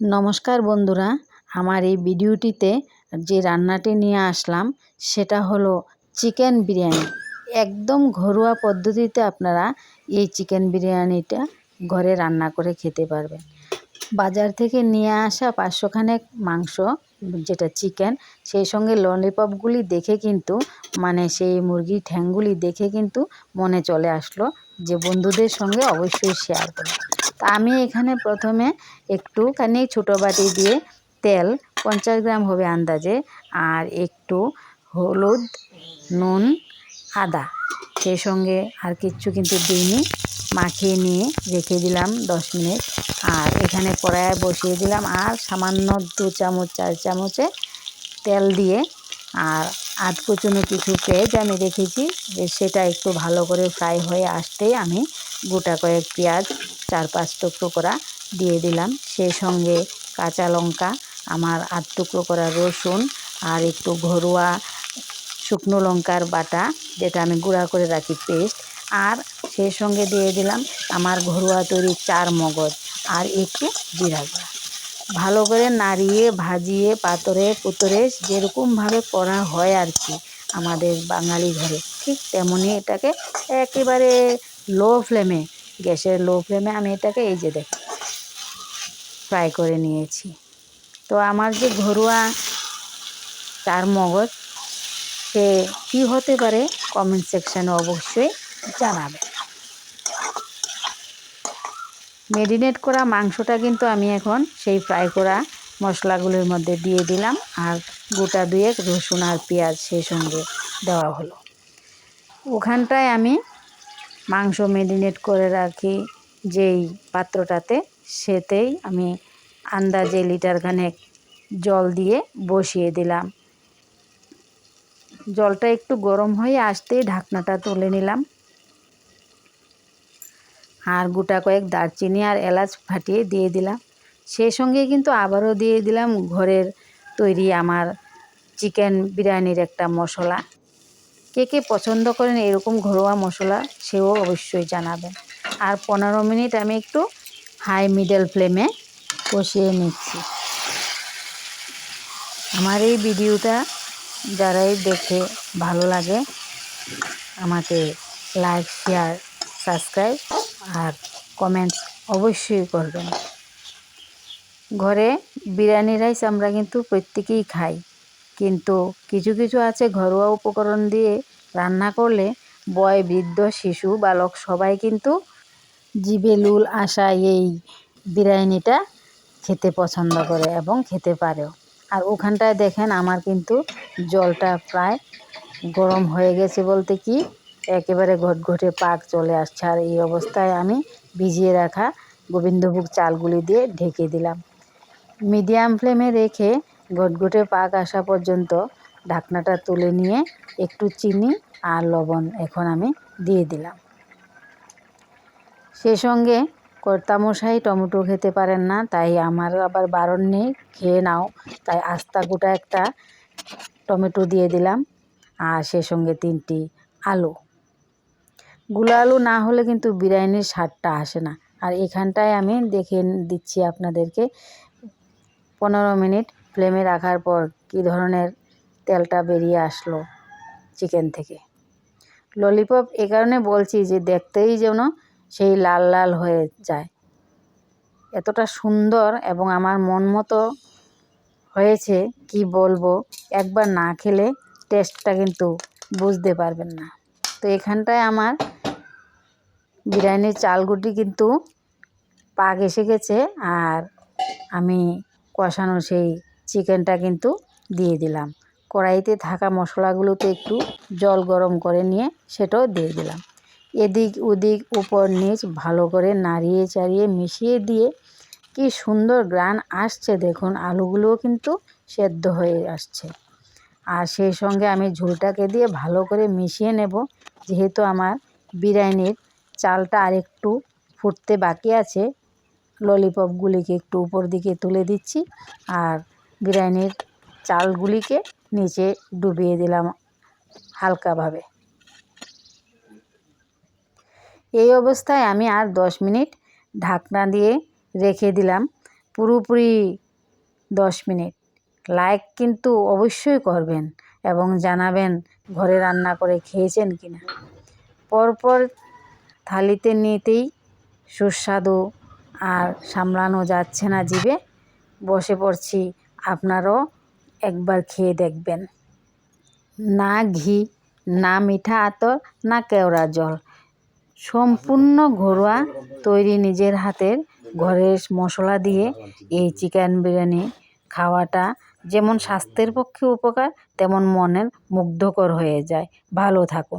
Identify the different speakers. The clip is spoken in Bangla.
Speaker 1: নমস্কার বন্ধুরা, আমার এই ভিডিওটিতে যে রান্নাটি নিয়ে আসলাম, সেটা হলো চিকেন বিরিয়ানি। একদম ঘরোয়া পদ্ধতিতে আপনারা এই চিকেন বিরিয়ানিটা ঘরে রান্না করে খেতে পারবেন। বাজার থেকে নিয়ে আসা পাঁচশোখানেক মাংস, যেটা চিকেন, সেই সঙ্গে ললিপপগুলি দেখে কিন্তু মানে সেই মুরগির ঠ্যাংগুলি দেখে কিন্তু মনে চলে আসলো যে বন্ধুদের সঙ্গে অবশ্যই শেয়ার করব। তা আমি এখানে প্রথমে একটুখানি ছোটো বাটি দিয়ে তেল পঞ্চাশ গ্রাম হবে আন্দাজে আর একটু হলুদ, নুন, আদা। সেই সঙ্গে আর কিচ্ছু কিন্তু দিইনি। মাখিয়ে নিয়ে রেখে দিলাম দশ মিনিট। আর এখানে কড়াইয়ে বসিয়ে দিলাম আর সামান্য দু চামচ, চার চামচে তেল দিয়ে। আর আধ কুচুনো কিছু পেঁয়াজ আমি রেখেছি যে সেটা একটু ভালো করে ফ্রাই হয়ে আসতেই আমি গোটা কয়েক পেঁয়াজ চার পাঁচ টুকরো করা দিয়ে দিলাম। সেই সঙ্গে কাঁচা লঙ্কা, আমার আধ টুকরো করা রসুন আর একটু ঘরোয়া শুকনো লঙ্কার বাটা, যেটা আমি গুঁড়া করে রাখি পেস্ট। আর সেই সঙ্গে দিয়ে দিলাম আমার ঘরোয়া তৈরি চার মগজ আর একটু জিরা গুঁড়া। ভালো করে নাড়িয়ে, ভাজিয়ে, পাতরে, পুতরে যেরকমভাবে করা হয় আর কি আমাদের বাঙালি ঘরে। ঠিক তেমনই এটাকে একেবারে লো ফ্লেমে গ্যাসের লো ফ্লেমে আমি এটাকে এই যে দেখ ফ্রাই করে নিয়েছি। তো আমার যে ঘরোয়া চার মগজ, সে কী হতে পারে? কমেন্ট সেকশানে অবশ্যই জানাবে মেরিনেট করা মাংসটা কিন্তু আমি এখন সেই ফ্রাই করা মশলাগুলোর মধ্যে দিয়ে দিলাম আর গোটা দুয়েক রসুন আর পেঁয়াজ সেই সঙ্গে দেওয়া হলো। ওখানটায় আমি মাংস মেরিনেট করে রাখি যেই পাত্রটাতে, সেতেই আমি আন্দাজে লিটারখানেক জল দিয়ে বসিয়ে দিলাম। জলটা একটু গরম হয়ে আসতেই ঢাকনাটা তুলে নিলাম। আর গোটা কয়েক দারচিনি আর এলাচ ফাটিয়ে দিয়ে দিলাম। সেই সঙ্গে কিন্তু আবারও দিয়ে দিলাম ঘরের তৈরি আমার চিকেন বিরিয়ানির একটা মশলা। কে কে পছন্দ করেন এরকম ঘরোয়া মশলা সেও অবশ্যই জানাবেন। আর পনেরো মিনিট আমি একটু হাই মিডল ফ্লেমে কষিয়ে নিচ্ছি। আমার এই ভিডিওটা যারাই দেখে ভালো লাগে, আমাকে লাইক, শেয়ার সাবস্ক্রাইব আর কমেন্টস অবশ্যই করবেন। ঘরে বিরিয়ানি রাইস আমরা কিন্তু প্রত্যেকেই খাই। কিন্তু কিছু কিছু আছে ঘরোয়া উপকরণ দিয়ে রান্না করলে বয়, বৃদ্ধ, শিশু, বালক সবাই কিন্তু জিবে লুল আসা এই বিরিয়ানিটা খেতে পছন্দ করে এবং খেতে পারেও আর ওখানটায় দেখেন আমার কিন্তু জলটা প্রায় গরম হয়ে গেছে বলতে কি একেবারে ঘটঘটে পাক চলে আসছে। আর এই অবস্থায় আমি ভিজিয়ে রাখা গোবিন্দভোগ চালগুলি দিয়ে ঢেকে দিলাম। মিডিয়াম ফ্লেমে রেখে ঘটঘটে পাক আসা পর্যন্ত ঢাকনাটা তুলে নিয়ে একটু চিনি আর লবণ এখন আমি দিয়ে দিলাম। সে সঙ্গে কর্তামশাই টমেটো খেতে পারেন না, তাই আমার আবার বারণ নেই, খেয়ে নাও। তাই আস্তা গোটা একটা টমেটো দিয়ে দিলাম। আর সে সঙ্গে তিনটি আলু। গুলো আলু না হলে কিন্তু বিরিয়ানির স্বাদটা আসে না। আর এখানটায় আমি দেখে দিচ্ছি আপনাদেরকে। পনেরো মিনিট ফ্লেমে রাখার পর কী ধরনের তেলটা বেরিয়ে আসলো চিকেন থেকে। ললিপপ এ কারণে বলছি যে দেখতেই যেন সেই লাল লাল হয়ে যায়। এতটা সুন্দর এবং আমার মন মতো হয়েছে কি বলব, একবার না খেলে টেস্টটা কিন্তু বুঝতে পারবেন না। তো এখানটায় আমার বিরিয়ানির চালগুটি কিন্তু পাক এসে গেছে আর আমি কষানো সেই চিকেনটা কিন্তু দিয়ে দিলাম। কড়াইতে থাকা মশলাগুলোতে একটু জল গরম করে নিয়ে সেটাও দিয়ে দিলাম। এদিক ওদিক উপর নিচ ভালো করে নাড়িয়ে চাড়িয়ে মিশিয়ে দিয়ে কি সুন্দর গ্রান আসছে দেখুন, আলুগুলোও কিন্তু সেদ্ধ হয়ে আসছে। আর সেই সঙ্গে আমি ঝোলটাকে দিয়ে ভালো করে মিশিয়ে নেব, যেহেতু আমার বিরিয়ানির চালটা আরেকটু ফুটতে বাকি আছে। ললিপপগুলিকে একটু উপর দিকে তুলে দিচ্ছি আর বিরিয়ানির চালগুলিকে নিচে ডুবিয়ে দিলাম হালকাভাবে। এই অবস্থায় আমি আর দশ মিনিট ঢাকনা দিয়ে রেখে দিলাম পুরোপুরি দশ মিনিট। লাইক কিন্তু অবশ্যই করবেন এবং জানাবেন ঘরে রান্না করে খেয়েছেন কি না পরপর থালিতে নিতেই সুস্বাদু আর সামলানো যাচ্ছে না জিভে। বসে পড়ছি, আপনারাও একবার খেয়ে দেখবেন। না ঘি, না মিঠা আতর, না কেওড়া জল। সম্পূর্ণ ঘরোয়া তৈরি নিজের হাতের ঘরের মশলা দিয়ে এই চিকেন বিরিয়ানি খাওয়াটা যেমন স্বাস্থ্যের পক্ষে উপকার, তেমন মনের মুগ্ধকর হয়ে যায়। ভালো থাকুন।